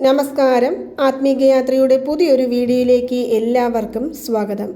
നമസ്കാരം. ആത്മീകയാത്രയുടെ പുതിയൊരു വീഡിയോയിലേക്ക് എല്ലാവർക്കും സ്വാഗതം.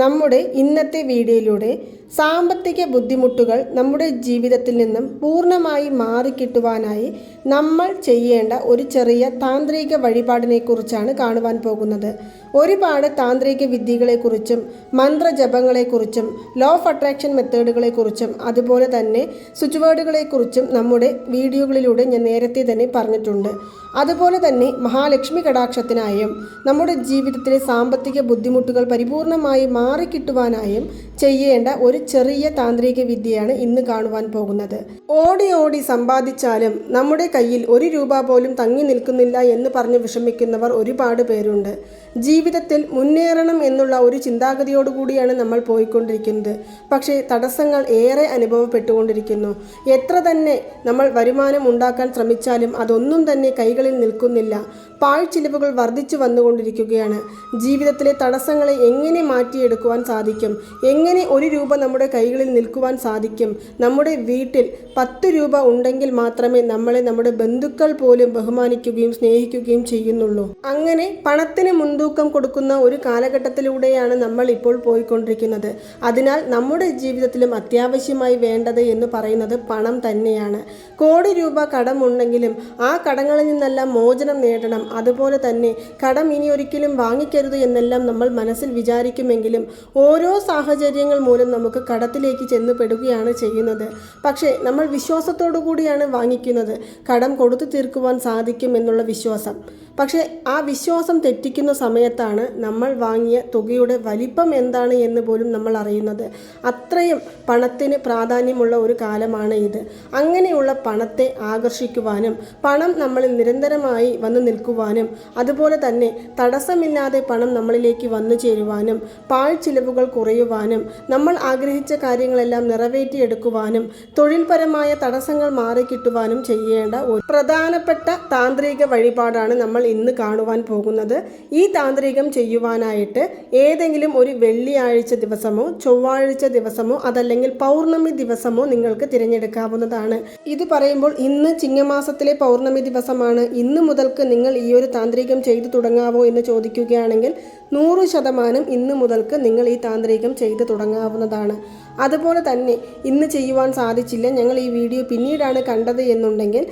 നമ്മുടെ ഇന്നത്തെ വീഡിയോയിലൂടെ സാമ്പത്തിക ബുദ്ധിമുട്ടുകൾ നമ്മുടെ ജീവിതത്തിൽ നിന്നും പൂർണമായി മാറിക്കിട്ടുവാനായി നമ്മൾ ചെയ്യേണ്ട ഒരു ചെറിയ താന്ത്രിക വഴിപാടിനെ കുറിച്ചാണ് കാണുവാൻ പോകുന്നത്. ഒരുപാട് താന്ത്രിക വിദ്യകളെക്കുറിച്ചും മന്ത്രജപങ്ങളെക്കുറിച്ചും ലോ ഓഫ് അട്രാക്ഷൻ മെത്തേഡുകളെക്കുറിച്ചും അതുപോലെ തന്നെ സ്വിച്ച് വേർഡുകളെക്കുറിച്ചും നമ്മുടെ വീഡിയോകളിലൂടെ ഞാൻ നേരത്തെ തന്നെ പറഞ്ഞിട്ടുണ്ട്. അതുപോലെ തന്നെ മഹാലക്ഷ്മി കടാക്ഷത്തിനായും നമ്മുടെ ജീവിതത്തിലെ സാമ്പത്തിക ബുദ്ധിമുട്ടുകൾ പരിപൂർണമായി മാറിക്കിട്ടുവാനായും ചെയ്യേണ്ട ഒരു ചെറിയ താന്ത്രിക വിദ്യയാണ് ഇന്ന് കാണുവാൻ പോകുന്നത്. ഓടി ഓടി സമ്പാദിച്ചാലും നമ്മുടെ കയ്യിൽ ഒരു രൂപ പോലും തങ്ങി നിൽക്കുന്നില്ല എന്ന് പറഞ്ഞ് വിഷമിക്കുന്നവർ ഒരുപാട് പേരുണ്ട്. ജീവിതത്തിൽ മുന്നേറണം എന്നുള്ള ഒരു ചിന്താഗതിയോടുകൂടിയാണ് നമ്മൾ പോയിക്കൊണ്ടിരിക്കുന്നത്. പക്ഷേ തടസ്സങ്ങൾ ഏറെ അനുഭവപ്പെട്ടുകൊണ്ടിരിക്കുന്നു. എത്ര തന്നെ നമ്മൾ വരുമാനം ഉണ്ടാക്കാൻ ശ്രമിച്ചാലും അതൊന്നും തന്നെ കൈകളിൽ നിൽക്കുന്നില്ല. പാഴ്ചിലവുകൾ വർദ്ധിച്ചു വന്നുകൊണ്ടിരിക്കുകയാണ്. ജീവിതത്തിലെ തടസ്സങ്ങളെ എങ്ങനെ മാറ്റിയെടുക്കുവാൻ സാധിക്കും? എങ്ങനെ ഒരു രൂപ നമ്മുടെ കൈകളിൽ നിൽക്കുവാൻ സാധിക്കും. നമ്മുടെ വീട്ടിൽ പത്ത് രൂപ ഉണ്ടെങ്കിൽ മാത്രമേ നമ്മളെ നമ്മുടെ ബന്ധുക്കൾ പോലും ബഹുമാനിക്കുകയും സ്നേഹിക്കുകയും ചെയ്യുന്നുള്ളൂ. അങ്ങനെ പണത്തിന് മുൻതൂക്കം കൊടുക്കുന്ന ഒരു കാലഘട്ടത്തിലൂടെയാണ് നമ്മൾ ഇപ്പോൾ പോയിക്കൊണ്ടിരിക്കുന്നത്. അതിനാൽ നമ്മുടെ ജീവിതത്തിലും അത്യാവശ്യമായി വേണ്ടത് എന്ന് പറയുന്നത് പണം തന്നെയാണ്. കോടി രൂപ കടമുണ്ടെങ്കിലും ആ കടങ്ങളിൽ നിന്നെല്ലാം മോചനം നേടണം. അതുപോലെ തന്നെ കടം ഇനി ഒരിക്കലും വാങ്ങിക്കരുത് എന്നെല്ലാം നമ്മൾ മനസ്സിൽ വിചാരിക്കുമെങ്കിലും ഓരോ സാഹചര്യങ്ങൾ മൂലം നമുക്ക് കടത്തിലേക്ക് ചെന്ന് പെടുകയാണ് ചെയ്യുന്നത്. പക്ഷേ നമ്മൾ വിശ്വാസത്തോടു കൂടിയാണ് വാങ്ങിക്കുന്നത്. കടം കൊടുത്തു തീർക്കുവാൻ സാധിക്കും എന്നുള്ള വിശ്വാസം. പക്ഷേ ആ വിശ്വാസം തെറ്റിക്കുന്ന സമയത്താണ് നമ്മൾ വാങ്ങിയ തുകയുടെ വലിപ്പം എന്താണ് എന്ന് പോലും നമ്മൾ അറിയുന്നത്. അത്രയും പണത്തിന് പ്രാധാന്യമുള്ള ഒരു കാലമാണ് ഇത്. അങ്ങനെയുള്ള പണത്തെ ആകർഷിക്കുവാനും പണം നമ്മളിൽ നിരന്തരമായി വന്നു നിൽക്കുവാനും അതുപോലെ തന്നെ തടസ്സമില്ലാതെ പണം നമ്മളിലേക്ക് വന്നു ചേരുവാനും പാഴ് ചിലവുകൾ കുറയുവാനും നമ്മൾ ആഗ്രഹിച്ച കാര്യങ്ങളെല്ലാം നിറവേറ്റിയെടുക്കുവാനും തൊഴിൽപരമായ തടസ്സങ്ങൾ മാറിക്കിട്ടുവാനും ചെയ്യേണ്ട ഒരു പ്രധാനപ്പെട്ട താന്ത്രിക വഴിപാടാണ് നമ്മൾ ഇന്ന് കാണുവാൻ പോകുന്നത്. ഈ താന്ത്രികം ചെയ്യുവാനായിട്ട് ഏതെങ്കിലും ഒരു വെള്ളിയാഴ്ച ദിവസമോ ചൊവ്വാഴ്ച ദിവസമോ അതല്ലെങ്കിൽ പൗർണമി ദിവസമോ നിങ്ങൾക്ക് തിരഞ്ഞെടുക്കാവുന്നതാണ്. ഇത് പറയുമ്പോൾ ഇന്ന് ചിങ്ങമാസത്തിലെ പൗർണമി ദിവസമാണ്. ഇന്ന് മുതൽക്ക് നിങ്ങൾ ഈ ഒരു താന്ത്രികം ചെയ്തു തുടങ്ങാവോ എന്ന് ചോദിക്കുകയാണെങ്കിൽ നൂറ് ശതമാനം ഇന്ന് മുതൽക്ക് നിങ്ങൾ ഈ താന്ത്രികം ചെയ്തു തുടങ്ങാവുന്നതാണ്. അതുപോലെ തന്നെ ഇന്ന് ചെയ്യുവാൻ സാധിച്ചില്ല. ഞങ്ങൾ ഈ വീഡിയോ പിന്നീടാണ് കണ്ടത് എന്നുണ്ടെങ്കിൽ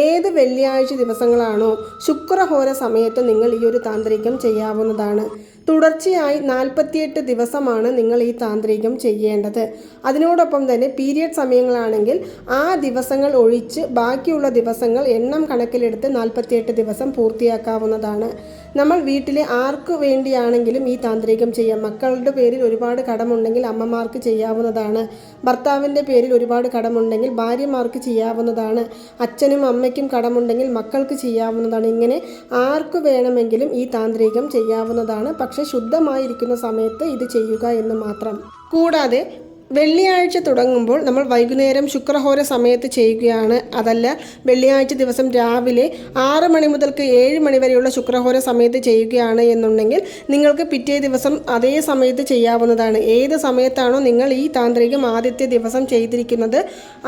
ഏത് വെള്ളിയാഴ്ച ദിവസങ്ങളാണോ ശുക്രഹോര സമയത്ത് നിങ്ങൾ ഈ ഒരു താന്ത്രികം ചെയ്യാവുന്നതാണ്. തുടർച്ചയായി നാൽപ്പത്തിയെട്ട് ദിവസമാണ് നിങ്ങൾ ഈ താന്ത്രികം ചെയ്യേണ്ടത്. അതിനോടൊപ്പം തന്നെ പീരിയഡ് സമയങ്ങളാണെങ്കിൽ ആ ദിവസങ്ങൾ ഒഴിച്ച് ബാക്കിയുള്ള ദിവസങ്ങൾ എണ്ണം കണക്കിലെടുത്ത് നാൽപ്പത്തിയെട്ട് ദിവസം പൂർത്തിയാക്കാവുന്നതാണ്. നമ്മൾ വീട്ടിലെ ആർക്കു വേണ്ടിയാണെങ്കിലും ഈ താന്ത്രികം ചെയ്യാം. മക്കളുടെ പേരിൽ ഒരുപാട് കടമുണ്ടെങ്കിൽ അമ്മമാർക്ക് ചെയ്യാവുന്നതാണ്. ഭർത്താവിന്റെ പേരിൽ ഒരുപാട് കടമുണ്ടെങ്കിൽ ഭാര്യമാർക്ക് ചെയ്യാവുന്നതാണ്. അച്ഛനും അമ്മയ്ക്കും കടമുണ്ടെങ്കിൽ മക്കൾക്ക് ചെയ്യാവുന്നതാണ്. ഇങ്ങനെ ആർക്ക് വേണമെങ്കിലും ഈ താന്ത്രികം ചെയ്യാവുന്നതാണ്. പക്ഷേ ശുദ്ധമായിരിക്കുന്ന സമയത്ത് ഇത് ചെയ്യുക എന്ന് മാത്രം. കൂടാതെ വെള്ളിയാഴ്ച തുടങ്ങുമ്പോൾ നമ്മൾ വൈകുന്നേരം ശുക്രഹോര സമയത്ത് ചെയ്യുകയാണ്. അതല്ല വെള്ളിയാഴ്ച ദിവസം രാവിലെ ആറ് മണി മുതൽക്ക് ഏഴ് മണി വരെയുള്ള ശുക്രഹോര സമയത്ത് ചെയ്യുകയാണ് എന്നുണ്ടെങ്കിൽ നിങ്ങൾക്ക് പിറ്റേ ദിവസം അതേ സമയത്ത് ചെയ്യാവുന്നതാണ്. ഏത് സമയത്താണോ നിങ്ങൾ ഈ താന്ത്രികം ആദ്യത്തെ ദിവസം ചെയ്തിരിക്കുന്നത്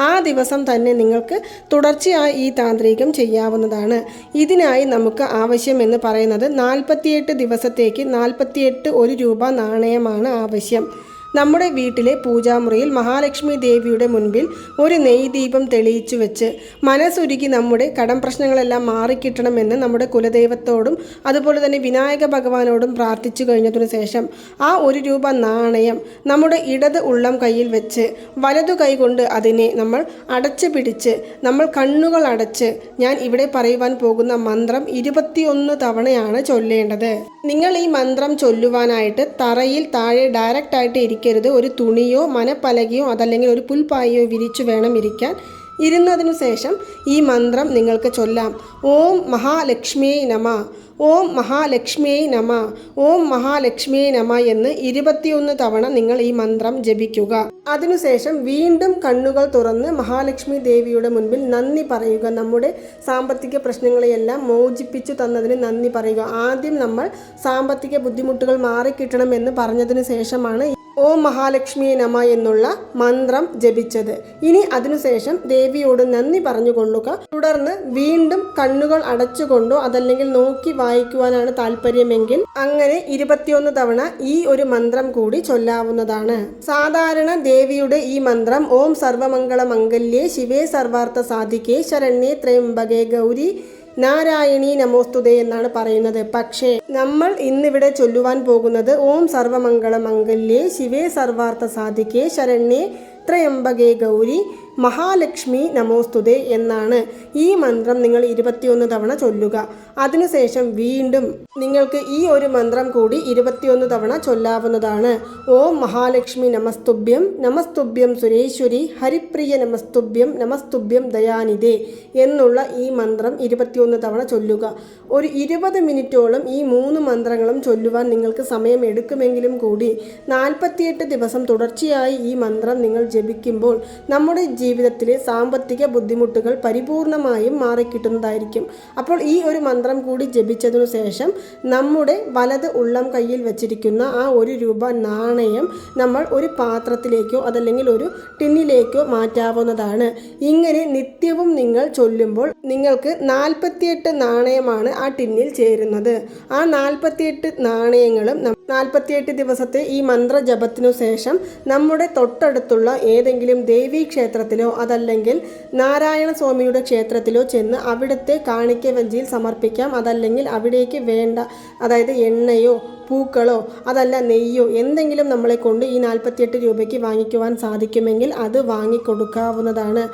ആ ദിവസം തന്നെ നിങ്ങൾക്ക് തുടർച്ചയായി ഈ താന്ത്രികം ചെയ്യാവുന്നതാണ്. ഇതിനായി നമുക്ക് ആവശ്യം എന്ന് പറയുന്നത് നാൽപ്പത്തിയെട്ട് ദിവസത്തേക്ക് നാൽപ്പത്തിയെട്ട് ഒരു രൂപ നാണയമാണ് ആവശ്യം. നമ്മുടെ വീട്ടിലെ പൂജാമുറിയിൽ മഹാലക്ഷ്മി ദേവിയുടെ മുൻപിൽ ഒരു നെയ് ദീപം തെളിയിച്ചു വെച്ച് മനസ്സുരുക്കി നമ്മുടെ കടം പ്രശ്നങ്ങളെല്ലാം മാറിക്കിട്ടണമെന്ന് നമ്മുടെ കുലദൈവത്തോടും അതുപോലെ തന്നെ വിനായക ഭഗവാനോടും പ്രാർത്ഥിച്ചു കഴിഞ്ഞതിനു ശേഷം ആ ഒരു രൂപ നാണയം നമ്മുടെ ഇടത് ഉള്ളം കയ്യിൽ വെച്ച് വലതു കൈകൊണ്ട് അതിനെ നമ്മൾ അടച്ചു പിടിച്ച് നമ്മൾ കണ്ണുകൾ അടച്ച് ഞാൻ ഇവിടെ പറയുവാൻ പോകുന്ന മന്ത്രം ഇരുപത്തിയൊന്ന് തവണയാണ് ചൊല്ലേണ്ടത്. നിങ്ങൾ ഈ മന്ത്രം ചൊല്ലുവാനായിട്ട് തറയിൽ താഴെ ഡയറക്റ്റ് ആയിട്ട് ഇരിക്കരുത് ഒരു തുണിയോ മനപ്പലകയോ അതല്ലെങ്കിൽ ഒരു പുൽപ്പായയോ വിരിച്ചു വേണം ഇരിക്കാൻ. ഇരുന്നതിനു ശേഷം ഈ മന്ത്രം നിങ്ങൾക്ക് ചൊല്ലാം. ഓം മഹാലക്ഷ്മിയെ നമ. ഓം മഹാലക്ഷ്മിയെ നമ. ഓം മഹാലക്ഷ്മിയെ നമ എന്ന് ഇരുപത്തിയൊന്ന് തവണ നിങ്ങൾ ഈ മന്ത്രം ജപിക്കുക. അതിനുശേഷം വീണ്ടും കണ്ണുകൾ തുറന്ന് മഹാലക്ഷ്മി ദേവിയുടെ മുൻപിൽ നന്ദി പറയുക. നമ്മുടെ സാമ്പത്തിക പ്രശ്നങ്ങളെയെല്ലാം മോചിപ്പിച്ചു തന്നതിന് നന്ദി പറയുക. ആദ്യം നമ്മൾ സാമ്പത്തിക ബുദ്ധിമുട്ടുകൾ മാറിക്കിട്ടണമെന്ന് പറഞ്ഞതിന് ശേഷമാണ് ഓം മഹാലക്ഷ്മിയെ നമ എന്നുള്ള മന്ത്രം ജപിച്ചത്. ഇനി അതിനുശേഷം ദേവിയോട് നന്ദി പറഞ്ഞു കൊള്ളുക തുടർന്ന് വീണ്ടും കണ്ണുകൾ അടച്ചുകൊണ്ടോ അതല്ലെങ്കിൽ നോക്കി വായിക്കുവാനാണ് താല്പര്യമെങ്കിൽ അങ്ങനെ ഇരുപത്തിയൊന്ന് തവണ ഈ ഒരു മന്ത്രം കൂടി ചൊല്ലാവുന്നതാണ്. സാധാരണ ദേവിയുടെ ഈ മന്ത്രം ഓം സർവമംഗള മംഗല്യേ ശിവേ സർവാർത്ഥ സാധിക്കേ ശരണ്യേ ത്രയംബകേ ഗൗരി നാരായണി നമോസ്തുതേ എന്നാണ് പറയുന്നത്. പക്ഷേ നമ്മൾ ഇന്നിവിടെ ചൊല്ലുവാൻ പോകുന്നത് ഓം സർവമംഗള മംഗല്യേ ശിവേ സർവാർത്ഥ സാധിക്കേ ശരണ്യേ ത്രയംബകേ ഗൗരി മഹാലക്ഷ്മി നമോസ്തുതേ എന്നാണ് ഈ മന്ത്രം നിങ്ങൾ ഇരുപത്തിയൊന്ന് തവണ ചൊല്ലുക. അതിനുശേഷം വീണ്ടും നിങ്ങൾക്ക് ഈ ഒരു മന്ത്രം കൂടി ഇരുപത്തിയൊന്ന് തവണ ചൊല്ലാവുന്നതാണ്. ഓം മഹാലക്ഷ്മി നമസ്തുഭ്യം നമസ്തുഭ്യം സുരേശ്വരി ഹരിപ്രിയ നമസ്തുഭ്യം നമസ്തുഭ്യം ദയാനിതേ എന്നുള്ള ഈ മന്ത്രം ഇരുപത്തിയൊന്ന് തവണ ചൊല്ലുക. ഒരു ഇരുപത് മിനിറ്റോളം ഈ മൂന്ന് മന്ത്രങ്ങളും ചൊല്ലുവാൻ നിങ്ങൾക്ക് സമയം എടുക്കുമെങ്കിലും കൂടി നാൽപ്പത്തിയെട്ട് ദിവസം തുടർച്ചയായി ഈ മന്ത്രം നിങ്ങൾ ജപിക്കുമ്പോൾ നമ്മുടെ ജീവിതത്തിലെ സാമ്പത്തിക ബുദ്ധിമുട്ടുകൾ പരിപൂർണമായും മാറിക്കിട്ടുന്നതായിരിക്കും. അപ്പോൾ ഈ ഒരു മന്ത്രം കൂടി ജപിച്ചതിനു ശേഷം നമ്മുടെ വലത് ഉള്ളം കയ്യിൽ വെച്ചിരിക്കുന്ന ആ ഒരു രൂപ നാണയം നമ്മൾ ഒരു പാത്രത്തിലേക്കോ അതല്ലെങ്കിൽ ഒരു ടിന്നിലേക്കോ മാറ്റാവുന്നതാണ്. ഇങ്ങനെ നിത്യവും നിങ്ങൾ ചൊല്ലുമ്പോൾ നിങ്ങൾക്ക് നാൽപ്പത്തിയെട്ട് നാണയമാണ് ആ ടിന്നിൽ ചേരുന്നത്. ആ നാൽപ്പത്തിയെട്ട് നാണയങ്ങളും നാൽപ്പത്തിയെട്ട് ദിവസത്തെ ഈ മന്ത്രജപത്തിനു ശേഷം നമ്മുടെ തൊട്ടടുത്തുള്ള ഏതെങ്കിലും ദേവീ ക്ഷേത്രത്തിലോ അതല്ലെങ്കിൽ നാരായണ സ്വാമിയുടെ ക്ഷേത്രത്തിലോ ചെന്ന് അവിടുത്തെ കാണിക്ക വഞ്ചിയിൽ സമർപ്പിക്കാം. അതല്ലെങ്കിൽ അവിടേക്ക് വേണ്ട അതായത് എണ്ണയോ പൂക്കളോ അതല്ല നെയ്യോ എന്തെങ്കിലും നമ്മളെ കൊണ്ട് ഈ നാൽപ്പത്തിയെട്ട് രൂപയ്ക്ക് വാങ്ങിക്കുവാൻ സാധിക്കുമെങ്കിൽ അത് വാങ്ങിക്കൊടുക്കാവുന്നതാണ്.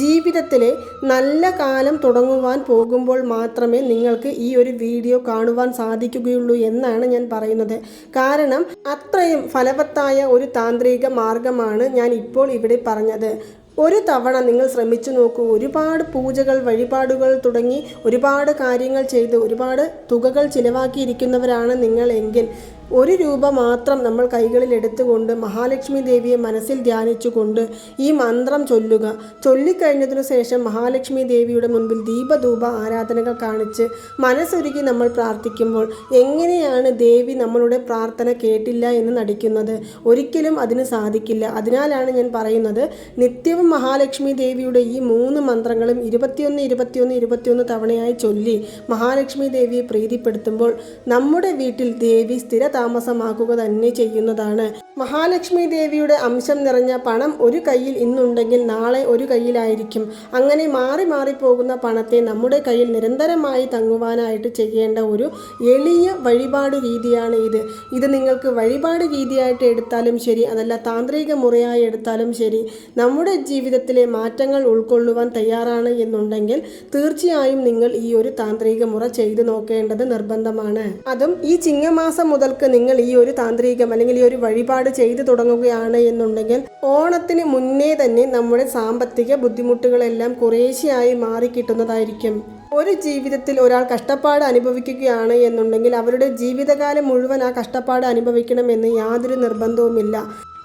ജീവിതത്തിലെ നല്ല കാലം തുടങ്ങുവാൻ പോകുമ്പോൾ മാത്രമേ നിങ്ങൾക്ക് ഈ ഒരു വീഡിയോ കാണുവാൻ സാധിക്കുകയുള്ളൂ എന്നാണ് ഞാൻ പറയുന്നത്. കാരണം അത്രയും ഫലവത്തായ ഒരു താന്ത്രിക മാർഗമാണ് ഞാൻ ഇപ്പോൾ ഇവിടെ പറഞ്ഞത്. ഒരു തവണ നിങ്ങൾ ശ്രമിച്ചു നോക്കൂ. ഒരുപാട് പൂജകൾ വഴിപാടുകൾ തുടങ്ങി ഒരുപാട് കാര്യങ്ങൾ ചെയ്ത് ഒരുപാട് തുകകൾ ചിലവാക്കിയിരിക്കുന്നവരാണ് നിങ്ങൾ എങ്കിൽ ഒരു രൂപ മാത്രം നമ്മൾ കൈകളിൽ എടുത്തുകൊണ്ട് മഹാലക്ഷ്മി ദേവിയെ മനസ്സിൽ ധ്യാനിച്ചുകൊണ്ട് ഈ മന്ത്രം ചൊല്ലുക. ചൊല്ലിക്കഴിഞ്ഞതിനു ശേഷം മഹാലക്ഷ്മി ദേവിയുടെ മുൻപിൽ ദീപധൂപ ആരാധനകൾ കാണിച്ച് മനസ്സൊരുക്കി നമ്മൾ പ്രാർത്ഥിക്കുമ്പോൾ എങ്ങനെയാണ് ദേവി നമ്മളുടെ പ്രാർത്ഥന കേട്ടില്ല എന്ന് നടിക്കുന്നത്? ഒരിക്കലും അതിന് സാധിക്കില്ല. അതിനാലാണ് ഞാൻ പറയുന്നത് നിത്യവും മഹാലക്ഷ്മി ദേവിയുടെ ഈ മൂന്ന് മന്ത്രങ്ങളും ഇരുപത്തിയൊന്ന് ഇരുപത്തിയൊന്ന് ഇരുപത്തിയൊന്ന് തവണയായി ചൊല്ലി മഹാലക്ഷ്മി ദേവിയെ പ്രീതിപ്പെടുത്തുമ്പോൾ നമ്മുടെ വീട്ടിൽ ദേവി സ്ഥിര താമസമാക്കുക തന്നെ ചെയ്യുന്നതാണ്. മഹാലക്ഷ്മി ദേവിയുടെ അംശം നിറഞ്ഞ പണം ഒരു കയ്യിൽ ഇന്നുണ്ടെങ്കിൽ നാളെ ഒരു കയ്യിലായിരിക്കും. അങ്ങനെ മാറി മാറി പോകുന്ന പണത്തെ നമ്മുടെ കയ്യിൽ നിരന്തരമായി തങ്ങുവാനായിട്ട് ചെയ്യേണ്ട ഒരു എളിയ വഴിപാട് രീതിയാണ് ഇത്. ഇത് നിങ്ങൾക്ക് വഴിപാട് രീതിയായിട്ട് എടുത്താലും ശരി അതല്ല താന്ത്രിക മുറയായി എടുത്താലും ശരി നമ്മുടെ ജീവിതത്തിലെ മാറ്റങ്ങൾ ഉൾക്കൊള്ളുവാൻ തയ്യാറാണ് എന്നുണ്ടെങ്കിൽ തീർച്ചയായും നിങ്ങൾ ഈ ഒരു താന്ത്രിക മുറ ചെയ്തു നോക്കേണ്ടത് നിർബന്ധമാണ്. അതും ഈ ചിങ്ങമാസം മുതൽക്ക് നിങ്ങൾ ഈ ഒരു താന്ത്രികം അല്ലെങ്കിൽ ഈ ഒരു വഴിപാട് ചെയ്തു തുടങ്ങുകയാണ് എന്നുണ്ടെങ്കിൽ ഓണത്തിന് മുന്നേ തന്നെ നമ്മുടെ സാമ്പത്തിക ബുദ്ധിമുട്ടുകളെല്ലാം കുറേശ്ശെയായി മാറിക്കിട്ടുന്നതായിരിക്കും ഒരു ജീവിതത്തിൽ ഒരാൾ കഷ്ടപ്പാട് അനുഭവിക്കുകയാണ് എന്നുണ്ടെങ്കിൽ അവരുടെ ജീവിതകാലം മുഴുവൻ ആ കഷ്ടപ്പാട് അനുഭവിക്കണമെന്ന് യാതൊരു നിർബന്ധവുമില്ല.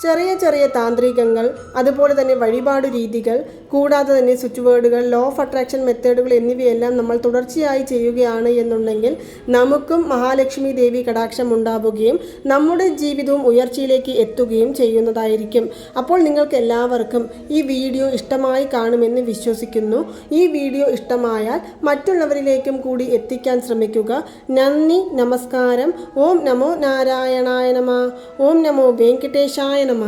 ചെറിയ ചെറിയ താന്ത്രികങ്ങൾ അതുപോലെ തന്നെ വഴിപാട് രീതികൾ കൂടാതെ തന്നെ സ്വിച്ച് വേർഡുകൾ ലോ ഓഫ് അട്രാക്ഷൻ മെത്തേഡുകൾ എന്നിവയെല്ലാം നമ്മൾ തുടർച്ചയായി ചെയ്യുകയാണ് എന്നുണ്ടെങ്കിൽ നമുക്കും മഹാലക്ഷ്മി ദേവി കടാക്ഷം ഉണ്ടാവുകയും നമ്മുടെ ജീവിതവും ഉയർച്ചയിലേക്ക് എത്തുകയും ചെയ്യുന്നതായിരിക്കും. അപ്പോൾ നിങ്ങൾക്ക് എല്ലാവർക്കും ഈ വീഡിയോ ഇഷ്ടമായി കാണുമെന്ന് വിശ്വസിക്കുന്നു. ഈ വീഡിയോ ഇഷ്ടമായാൽ മറ്റുള്ളവരിലേക്കും കൂടി എത്തിക്കാൻ ശ്രമിക്കുക. നന്ദി നമസ്കാരം. ഓം നമോ നാരായണായ നമ. ഓം നമോ വെങ്കടേശായ നമ.